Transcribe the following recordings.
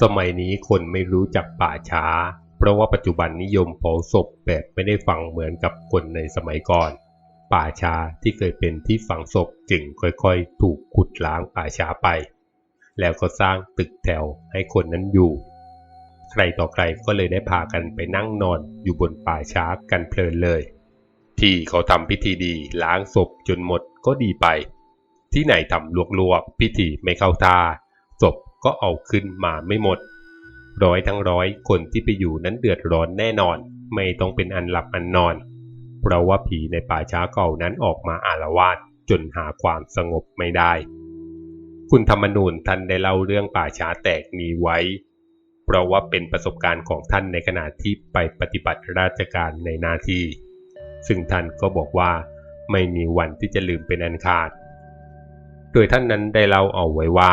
สมัยนี้คนไม่รู้จักป่าช้า เพราะว่าปัจจุบันนิยมเผาศพแบบไม่ได้ฝังเหมือนกับคนในสมัยก่อน ป่าช้าที่เคยเป็นที่ฝังศพจึงค่อยๆ ถูกขุดล้างป่าช้าไป แล้วก็สร้างตึกแถวให้คนนั้นอยู่ ใครต่อใครก็เลยได้พากันไปนั่งนอนอยู่บนป่าช้ากันเพลินเลย ที่เขาทำพิธีดีล้างศพจนหมดก็ดีไป ที่ไหนทำลวกๆพิธีไม่เข้าท่าศพ ก็เอาขึ้นมาไม่หมด ร้อยทั้งร้อยคนที่ไปอยู่นั้นเดือดร้อนแน่นอน ไม่ต้องเป็นอันหลับอันนอน เพราะว่าผีในป่าช้าเก่านั้นออกมาอาละวาดจนหาความสงบไม่ได้ คุณธรรมนูญท่านได้เล่าเรื่องป่าช้าแตกนี้ไว้ เพราะว่าเป็นประสบการณ์ของท่านในขณะที่ไปปฏิบัติราชการในหน้าที่ ซึ่งท่านก็บอกว่าไม่มีวันที่จะลืมเป็นอันขาด โดยท่านนั้นได้เล่าเอาไว้ว่า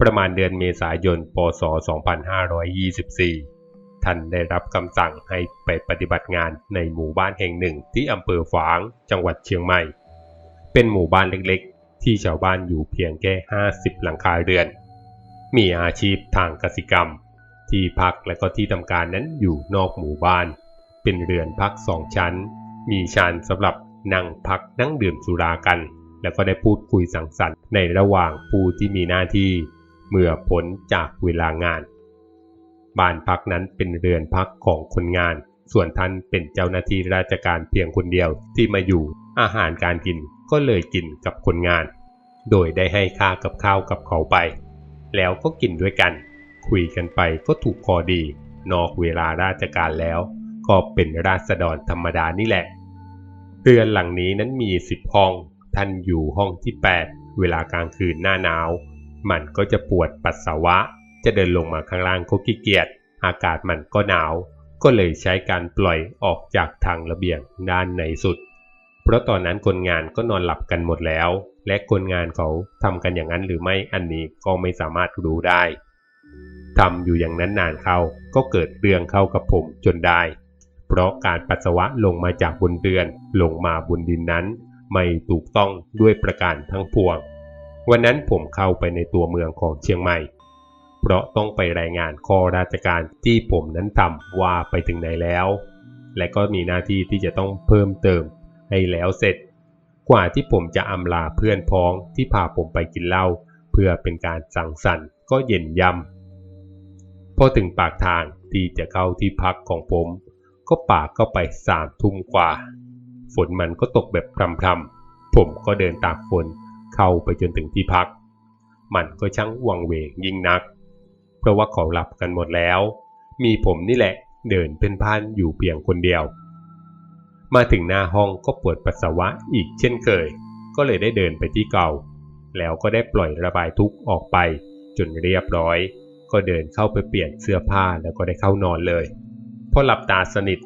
ประมาณเดือนเมษายนปศ2524 ท่านได้รับคำสั่งให้ไปปฏิบัติงานในหมู่บ้านแห่งหนึ่งที่อำเภอฝาง จังหวัดเชียงใหม่ เป็นหมู่บ้านเล็กๆ ที่ชาวบ้านอยู่เพียงแค่ 50 หลังคาเรือน มีอาชีพทางกสิกรรม ที่พักและก็ที่ทำการนั้นอยู่นอกหมู่บ้าน เป็นเรือนพักสองชั้น มีชานสำหรับนั่งพักนั่งดื่มสุรากัน แล้วก็ได้พูดคุยสังสรรค์ในระหว่างผู้ที่มีหน้าที่ เมื่อพ้นจากเวลางาน บ้านพักนั้นเป็นเรือนพักของคนงาน ส่วนท่านเป็นเจ้าหน้าที่ราชการเพียงคนเดียวที่มาอยู่อาหารการกินก็เลยกินกับคนงาน โดยได้ให้ค่ากับข้าวกับเขาไป แล้วก็กินด้วยกัน คุยกันไปก็ถูกคอดี นอกเวลาราชการแล้ว ก็เป็นราษฎรธรรมดานี่แหละเรือนหลังนี้นั้นมีสิบห้อง ท่านอยู่ห้องที่ 8 เวลากลางคืนหน้าหนาว มันก็จะปวดปัสสาวะ จะเดินลงมาข้างล่างก็ขี้เกียจ อากาศมันก็หนาว ก็เลยใช้การปล่อยออกจากทางระเบียงด้านในสุด เพราะตอนนั้นคนงานก็นอนหลับกันหมดแล้ว และคนงานเขาทำกันอย่างนั้นหรือไม่อันนี้ก็ไม่สามารถรู้ได้ทำอยู่อย่างนั้นนานเข้าก็เกิดเรื่องเข้ากับผมจนได้ เพราะการปัสสาวะลงมาจากบนเรือนลงมาบนดินนั้น ไม่ถูกต้องด้วยประการทั้งปวง วันนั้นผมเข้าไปในตัวเมืองของเชียงใหม่ เพราะต้องไปรายงานข้อราชการที่ผมนั้นทำว่าไปถึงไหนแล้ว และก็มีหน้าที่ที่จะต้องเพิ่มเติมให้แล้วเสร็จ กว่าที่ผมจะอำลาเพื่อนพ้องที่พาผมไปกินเหล้าเพื่อเป็นการสั่งสรรค์ก็เย็นยำพอถึงปากทางที่จะเข้าที่พักของผม ก็ปากเข้าไปสามทุ่มกว่า ฝนมันก็ตกแบบพรำๆผมก็เดินตากฝน เข้าไปจนถึงที่พัก มันก็ช่างวังเวงยิ่งนัก เพราะว่าเขาหลับกันหมดแล้ว มีผมนี่แหละเดินเป็นพันอยู่เพียงคนเดียว มาถึงหน้าห้องก็ปวดปัสสาวะอีกเช่นเคย ก็เลยได้เดินไปที่เก่า แล้วก็ได้ปล่อยระบายทุกข์ออกไป จนเรียบร้อย ก็เดินเข้าไปเปลี่ยนเสื้อผ้าแล้วก็ได้เข้านอนเลยพอหลับตาสนิท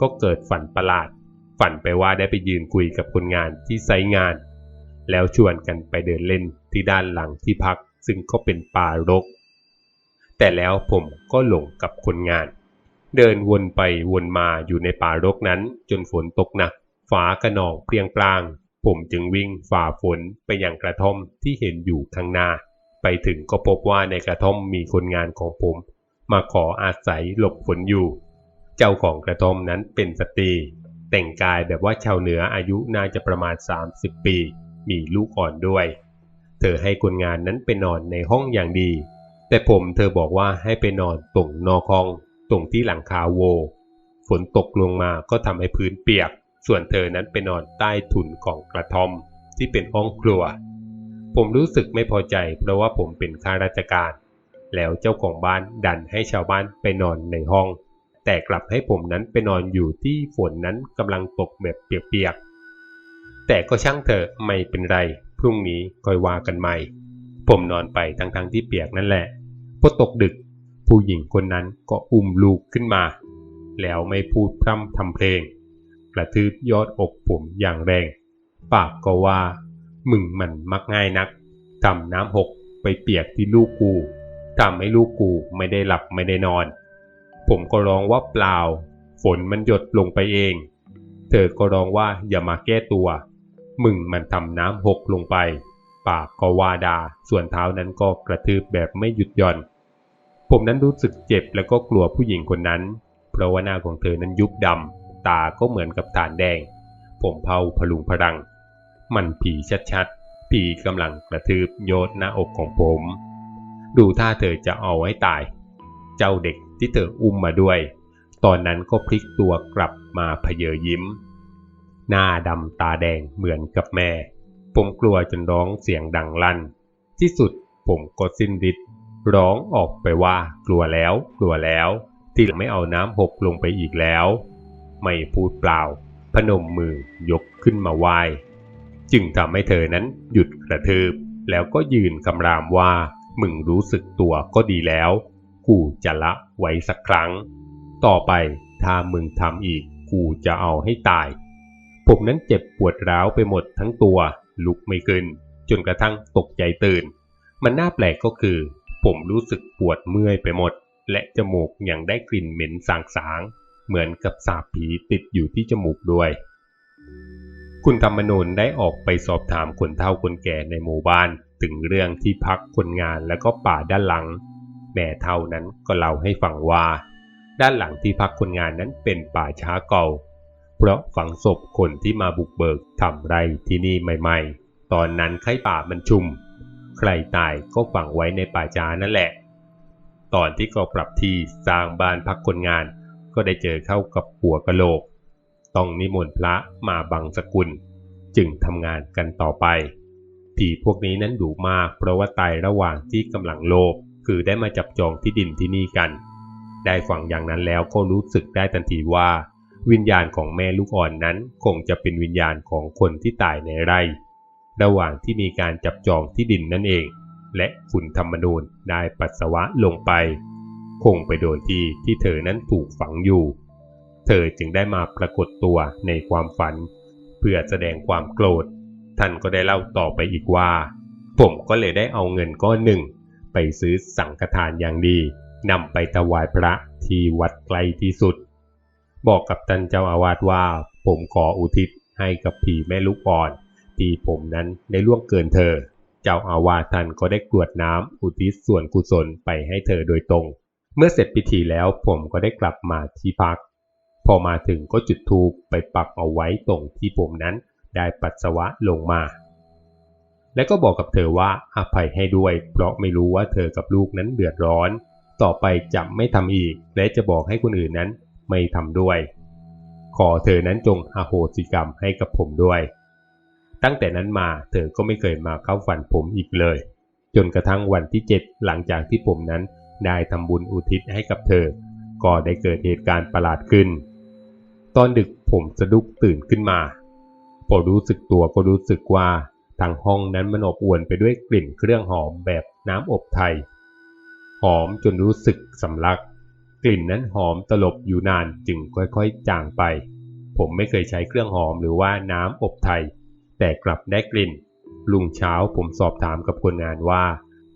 ก็เกิดฝันประหลาด ฝันไปว่าได้ไปยืนคุยกับคนงานที่ไซงาน แล้วชวนกันไปเดินเล่นที่ด้านหลังที่พักซึ่งก็เป็นป่ารก แต่แล้วผมก็หลงกับคนงาน เดินวนไปวนมาอยู่ในป่ารกนั้นจนฝนตกหนักฟ้ากระนองเปรียงปราง ผมจึงวิ่งฝ่าฝนไปยังกระท่อมที่เห็นอยู่ข้างหน้า ไปถึงก็พบว่าในกระท่อมมีคนงานของผม มาขออาศัยหลบฝนอยู่ เจ้าของกระท่อมนั้นเป็นสตรีแต่งกายแบบว่าชาวเหนืออายุน่าจะประมาณ 30 ปี มีลูกอ่อนด้วย เธอให้คนงานนั้นไปนอนในห้องอย่างดี แต่ผมเธอบอกว่าให้ไปนอนตรงนอกห้องตรงที่หลังคาโว ฝนตกลงมาก็ทำให้พื้นเปียก ส่วนเธอนั้นไปนอนใต้ถุนของกระท่อมที่เป็นห้องครัว ผมรู้สึกไม่พอใจเพราะว่าผมเป็นข้าราชการ แล้วเจ้าของบ้านดันให้ชาวบ้านไปนอนในห้อง แต่กลับให้ผมนั้นไปนอนอยู่ที่ฝนนั้นกำลังตกแบบเปียกๆ แต่ก็ช่างเถอะไม่เป็นไร พรุ่งนี้ค่อยว่ากันใหม่ ผมนอนไปทั้งๆทที่เปียกนั่นแหละพอตกดึก ผู้หญิงคนนั้นก็อุ้มลูกขึ้นมา แล้วไม่พูดพร่ำทำเพลง กระทืบยอดอกผมอย่างแรง ปากก็ว่า มึงมันมักง่ายนักทำน้ำหกไปเปียกที่ลูกกูทำให้ลูกกูไม่ได้หลับไม่ได้นอน ผมก็ร้องว่าเปล่า ฝนมันหยดลงไปเอง เธอก็ร้องว่าอย่ามาแก้ตัว มึงมันทำน้ำหกลงไป ปากก็ว่าดา ส่วนเท้านั้นก็กระทืบแบบไม่หยุดหย่อนผผมนั้นรู้สึกเจ็บแล้วก็กลัวผู้หญิงคนนั้น เพราะว่าหน้าของเธอนั้นยุบดำ ตาก็เหมือนกับฐานแดง ผมเผาพลุงพลัง มันผีชัดๆ ผีกำลังกระทืบโยดหน้าอกของผม ดูท่าเธอจะเอาไว้ตาย เจ้าเด็กที่เธออุ้มมาด้วย ตอนนั้นก็พลิกตัวกลับมาเพเยอยิ้ม หน้าดำตาแดงเหมือนกับแม่ ผมกลัวจนร้องเสียงดังลั่น ที่สุดผมก็สิ้นฤทธิ์ร้องออกไปว่ากลัวแล้ว กลัวแล้ว ที่ไม่เอาน้ำหกลงไปอีกแล้ว ไม่พูดเปล่า พนมมือยกขึ้นมาไหว้จึงทำให้เธอนั้นหยุดกระทืบ แล้วก็ยืนคำรามว่ามึงรู้สึกตัวก็ดีแล้ว กูจะละไว้สักครั้ง ต่อไปถ้ามึงทำอีกกูจะเอาให้ตาย ผมนั้นเจ็บปวดร้าวไปหมดทั้งตัว ลุกไม่ขึ้น จนกระทั่งตกใจตื่น มันน่าแปลกก็คือ ผมรู้สึกปวดเมื่อยไปหมด และจมูกยังได้กลิ่นเหม็นสางๆ เหมือนกับสาบผีติดอยู่ที่จมูกด้วย คุณธรรมนูญได้ออกไปสอบถามคนเฒ่าคนแก่ในหมู่บ้าน ถึงเรื่องที่พักคนงานและก็ป่าด้านหลัง แม่เฒ่านั้นก็เล่าให้ฟังว่า ด้านหลังที่พักคนงานนั้นเป็นป่าช้าเก่า เพราะฝังศพคนที่มาบุกเบิกทำไรที่นี่ใหม่ๆ ตอนนั้นไข้ป่ามันชุม ใครตายก็ฝังไว้ในป่าช้านั่นแหละ ตอนที่เขาปรับที่สร้างบ้านพักคนงาน ก็ได้เจอเข้ากับหัวกะโหลก ต้องนิมนต์พระมาบังสกุล จึงทำงานกันต่อไป ผีพวกนี้นั้นดุมาก เพราะว่าตายระหว่างที่กำลังโลภคือได้มาจับจองที่ดินที่นี่กัน ได้ฟังอย่างนั้นแล้วก็รู้สึกได้ทันทีว่า วิญญาณของแม่ลูกอ่อนนั้นคงจะเป็นวิญญาณของคนที่ตายในไร่ ระหว่างที่มีการจับจองที่ดินนั่นเอง และคุณธรรมนูญได้ปัสสาวะลงไป คงไปโดนที่ที่เธอนั้นถูกฝังอยู่ เธอจึงได้มาปรากฏตัวในความฝัน เพื่อแสดงความโกรธ ท่านก็ได้เล่าต่อไปอีกว่า ผมก็เลยได้เอาเงินก้อนหนึ่ง ไปซื้อสังฆทานอย่างดีนำไปถวายพระที่วัดไกลที่สุด บอกกับท่านเจ้าอาวาสว่าผมขออุทิศให้กับผีแม่ลูกอ่อนที่ผมนั้นได้ล่วงเกินเธอ เจ้าอาวาสท่านก็ได้กรวดน้ำอุทิศส่วนกุศลไปให้เธอโดยตรง เมื่อเสร็จพิธีแล้วผมก็ได้กลับมาที่พัก พอมาถึงก็จุดธูปไปปักเอาไว้ตรงที่ผมนั้นได้ปัสสาวะลงมา และก็บอกกับเธอว่าอภัยให้ด้วย เพราะไม่รู้ว่าเธอกับลูกนั้นเดือดร้อน ต่อไปจะไม่ทำอีก และจะบอกให้คนอื่นนั้น ไม่ทำด้วย ขอเธอนั้นจงอโหสิกรรมให้กับผมด้วย ตั้งแต่นั้นมาเธอก็ไม่เคยมาเข้าฝันผมอีกเลย จนกระทั่งวันที่เจ็ดหลังจากที่ผมนั้นได้ทำบุญอุทิศให้กับเธอ ก็ได้เกิดเหตุการณ์ประหลาดขึ้น ตอนดึกผมสะดุ้งตื่นขึ้นมา พอรู้สึกตัวก็รู้สึกว่าทางห้องนั้นมันอบอวลไปด้วยกลิ่นเครื่องหอมแบบน้ำอบไทย หอมจนรู้สึกสำลัก กลิ่นนั้นหอมตลบอยู่นานจึงค่อยๆจางไป ผมไม่เคยใช้เครื่องหอมหรือว่าน้ำอบไทย แต่กลับได้กลิ่น ลุงเช้าผมสอบถามกับคนงานว่า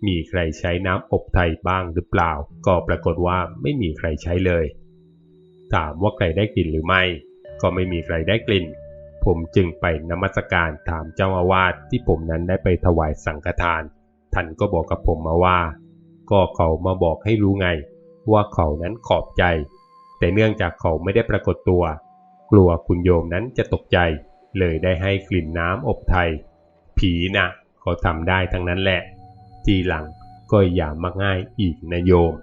มีใครใช้น้ำอบไทยบ้างหรือเปล่า ก็ปรากฏว่าไม่มีใครใช้เลย ถามว่าใครได้กลิ่นหรือไม่ ก็ไม่มีใครได้กลิ่น ผมจึงไปนมัสการถามเจ้าอาวาสที่ผมนั้นได้ไปถวายสังฆทาน ท่านก็บอกกับผมมาว่า ก็เขามาบอกให้รู้ไง ว่าเขานั้นขอบใจ แต่เนื่องจากเขาไม่ได้ปรากฏตัว กลัวคุณโยมนั้นจะตกใจ เลยได้ให้กลิ่นน้ำอบไทย ผีนะเขาทำได้ทั้งนั้นแหละ ทีหลังก็อย่ามักง่ายอีกนะโยม